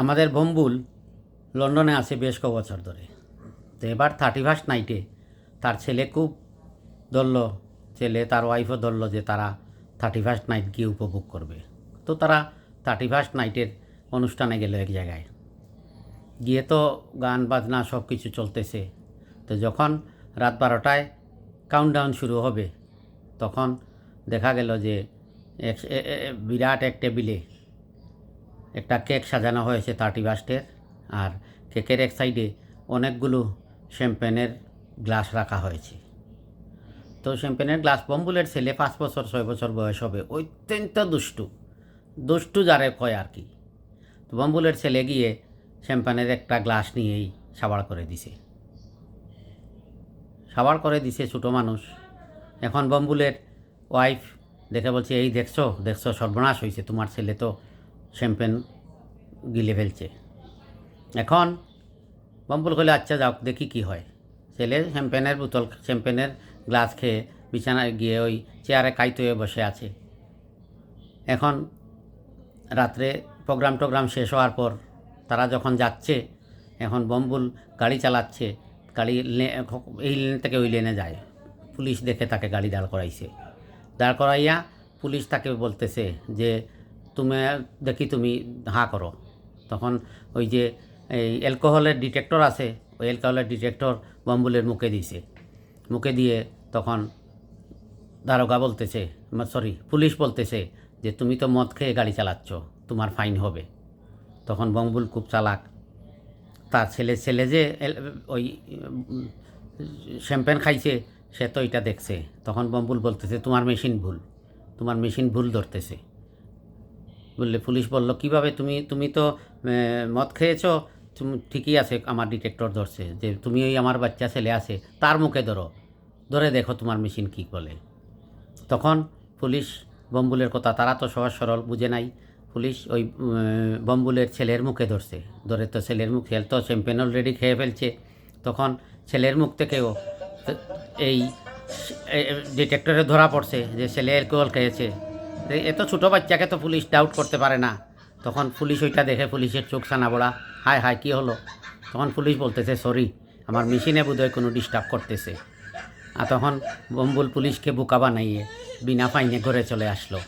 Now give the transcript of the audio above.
আমাদের বম্বুল লন্ডনে আছে বেশ ক বছর ধরে। তো এবার থার্টি ফার্স্ট নাইটে তার ছেলে খুব ধরল ছেলে তার ওয়াইফও ধরল যে তারা থার্টি ফার্স্ট নাইট গিয়ে উপভোগ করবে। তো তারা থার্টি ফার্স্ট নাইটের অনুষ্ঠানে গেল এক জায়গায়। গিয়ে তো গান বাজনা সব কিছু চলতেছে। তো যখন রাত বারোটায় কাউন্টডাউন শুরু হবে, তখন দেখা গেল যে এক বিরাট এক টেবিলে একটা কেক সাজানো হয়েছে থার্টি ফার্স্টের আর কেকের এক সাইডে অনেকগুলো শ্যাম্পেনের গ্লাস রাখা হয়েছে। তো শ্যাম্পেনের গ্লাস বম্বুলের ছেলে পাঁচ বছর, ছয় বছর বয়স হবে। অত্যন্ত দুষ্টু। দুষ্টু যারে কয় আর কি। তো বম্বুলের ছেলে গিয়ে শ্যাম্পানের একটা গ্লাস নিয়েই সাবার করে দিছে। সাবার করে দিছে ছোটো মানুষ। এখন বম্বুলের ওয়াইফ দেখে বলছে, এই দেখছ দেখছ, সর্বনাশ হয়েছে তোমার ছেলে তো। শ্যাম্পেন গিলে ফেলছে। এখন বম্বুল কইলে আচ্ছা যাও দেখি কি হয়। ছেলে শ্যাম্পেনের বোতল, শ্যাম্পেনের গ্লাস খেয়ে বিছানায় গিয়ে ওই চেয়ারে কাইতে বসে আছে। এখন রাত্রে প্রোগ্রাম টোগ্রাম শেষ হওয়ার পর তারা যখন যাচ্ছে, এখন বম্বুল গাড়ি চালাচ্ছে, গাড়ি এই লেন থেকে ওই লেনে যায়। পুলিশ দেখে তাকে গাড়ি দাঁড় করাইছে। দাঁড় করাইয়া পুলিশ তাকে বলতেছে যে তুমি, দেখি তুমি হা করো। তখন ওই যে এই অ্যালকোহলের ডিটেক্টর আছে, ওই অ্যালকোহলের ডিটেক্টর বম্বুলের মুখে দিছে মুখে দিয়ে তখন দারোগা বলতেছে সরি পুলিশ বলতেছে যে তুমি তো মদ খেয়ে গাড়ি চালাচ্ছ, তোমার ফাইন হবে। তখন বম্বুল খুব চালাক। তার ছেলে ছেলে যে ওই শ্যাম্পেন খাইছে, সে তো এটা দেখছে। তখন বম্বুল বলতেছে, তোমার মেশিন ভুল, তোমার মেশিন ভুল ধরতেছে। বললে, পুলিশ বলল, কীভাবে? তুমি তুমি তো মদ খেয়েছো? তুমি, ঠিকই আছে, আমার ডিটেক্টর ধরছে, যে তুমি ওই আমার বাচ্চা ছেলে আছে, তার মুখে ধরো, ধরে দেখো তোমার মেশিন কী বলে। তখন পুলিশ বম্বুলের কথা, তারা তো সহজ সরল, বুঝে নাই। পুলিশ ওই বম্বুলের ছেলের মুখে ধরছে, ধরে তো ছেলের মুখ, ছেলে তো চ্যাম্পিয়ন অলরেডি খেয়ে ফেলছে। তখন ছেলের মুখ থেকেও এই ডিটেক্টরে ধরা পড়ছে, যে ছেলে অ্যালকোহল খেয়েছে। এত ছোটো বাচ্চাকে তো পুলিশ ডাউট করতে পারে না। তখন পুলিশ ওইটা দেখে পুলিশের চোখ সানা বড়া, হায় হায়, কী হলো? তখন পুলিশ বলতেছে, সরি, আমার মেশিনে বোধহয় কোনো ডিস্টার্ব করতেছে। আর তখন বম্বুল পুলিশকে বোকা বানাইয়ে বিনা ফাইনে ঘরে চলে আসলো।